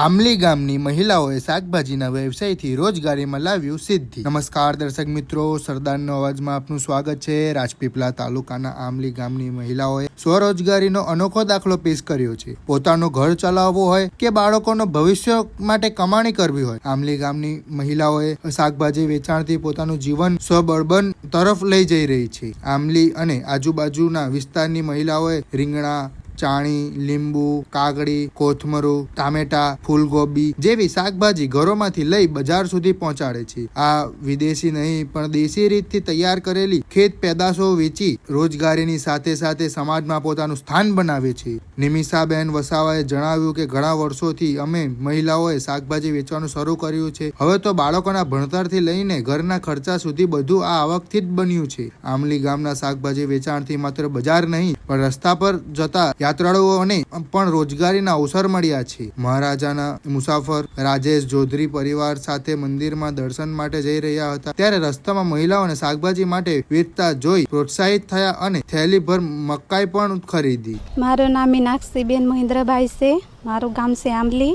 આમલી ગામની મહિલાઓએ શાકભાજીના વ્યવસાયથી રોજગારીમાં લાવ્યું સિદ્ધિ. નમસ્કાર દર્શક મિત્રો, સરદારનો અવાજમાં આપનું સ્વાગત છે. રાજપીપળા તાલુકાના આમલી ગામની મહિલાઓએ સ્વરોજગારીનો અનોખો દાખલો પેશ કર્યો છે. પોતાનું ઘર ચલાવવું હોય કે બાળકોનો ભવિષ્ય માટે કમાણી કરવી હોય આમલી ગામની મહિલાઓએ શાકભાજી વેચાણથી પોતાનું જીવન સ્વબળબન તરફ લઈ જઈ રહી છે. આમલી અને આજુબાજુના વિસ્તારની મહિલાઓએ રીંગણા ચાણી, લીંબુ કાગડી કોથમરું, ટામેટા, ફૂલગોબી જેવી શાકભાજી ઘરોમાંથી લઈ બજાર સુધી પહોંચાડે છે. આ વિદેશી નહીં, પણ દેશી રીતથી તૈયાર કરેલી ખેત પેદાશો વેચી રોજગારીની સાથે સાથે સમાજમાં પોતાનું સ્થાન બનાવે છે. નિમિષાબેન વસાવાએ જણાવ્યું કે, ઘણા વર્ષોથી અમે મહિલાઓએ શાકભાજી વેચવાનું શરૂ કર્યું છે. હવે તો બાળકોના ભણતરથી લઈને ઘરના ખર્ચા સુધી બધું આ આવકથી જ બન્યું છે. આમલી ગામના શાકભાજી વેચાણથી માત્ર બજાર નહીં પણ રસ્તા પર જતા યાત્રાળુઓને પણ રોજગારીના અવસર મળ્યા છે. મહારાજાના મુસાફર રાજેશ જોધરી પરિવાર સાથે મંદિરમાં દર્શન માટે જઈ રહ્યા હતા. ત્યારે રસ્તામાં મહિલાઓને શાકભાજી માટે વેચતા જોઈ પ્રોત્સાહિત થયા અને થેલીભર મકાઈ પણ ખરીદી. મારું નામ મીનાક્ષીબેન મહેન્દ્રભાઈ છે. મારું ગામ છે આંબલી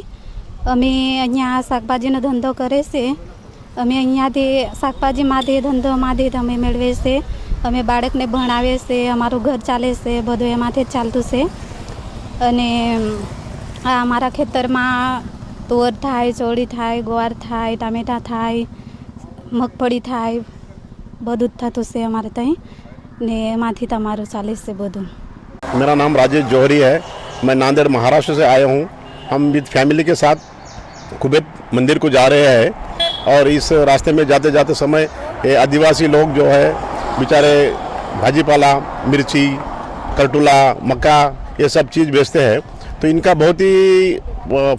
અમે અહીંયા શાકભાજીનો ધંધો કરે છે. અમે અહીંયાથી શાકભાજીમાંથી ધંધોમાંથી જ અમે મેળવીએ છે અમે બાળકને ભણાવીએ છીએ અમારું ઘર ચાલે છે બધું એમાંથી જ ચાલતું છે અને આ અમારા ખેતરમાં તુવર થાય ચોળી થાય ગોવાર થાય ટામેટાં થાય મગફળી થાય બધું જ થતું છે અમારે ત્યાં ને એમાંથી તમારું ચાલે છે બધું मेरा नाम राजेश जौहरी है मैं नांदेड़ महाराष्ट्र से आया हूँ हम विद फैमिली के साथ कुबेत मंदिर को जा रहे हैं और इस रास्ते में जाते जाते समय ये आदिवासी लोग जो है, बेचारे भाजीपाला, मिर्ची करटुला मक्का, ये सब चीज़ बेचते हैं। तो इनका बहुत ही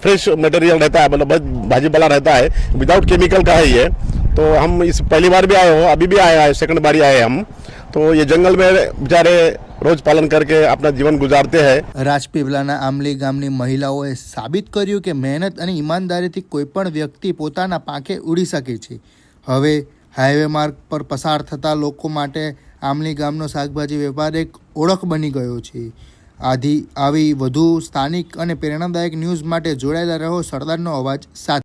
फ्रेश मटेरियल रहता है मतलब भाजीपाला रहता है। विदाउट केमिकल का है ये। तो हम इस, पहली बार भी आए हो, अभी भी आए हैं सेकंड बार ही आए हम। तो ये जंगल में बेचारे रोज पालन करके अपना जीवन गुजारते हैं રાજપીપળાના આમલી ગામની મહિલાઓએ સાબિત કર્યું કે મહેનત અને ઈમાનદારીથી કોઈ પણ વ્યક્તિ પોતાના પાંખે ઉડી શકે છે હવે હાઈવે માર્ગ પર પસાર થતા લોકો માટે આમલી ગામનો શાકભાજી વેપાર એક ઓળખ બની ગયો છે આથી આવી વધુ સ્થાનિક અને પ્રેરણાદાયક ન્યૂઝ માટે જોડાયેલા રહો સરદારનો અવાજ સાથે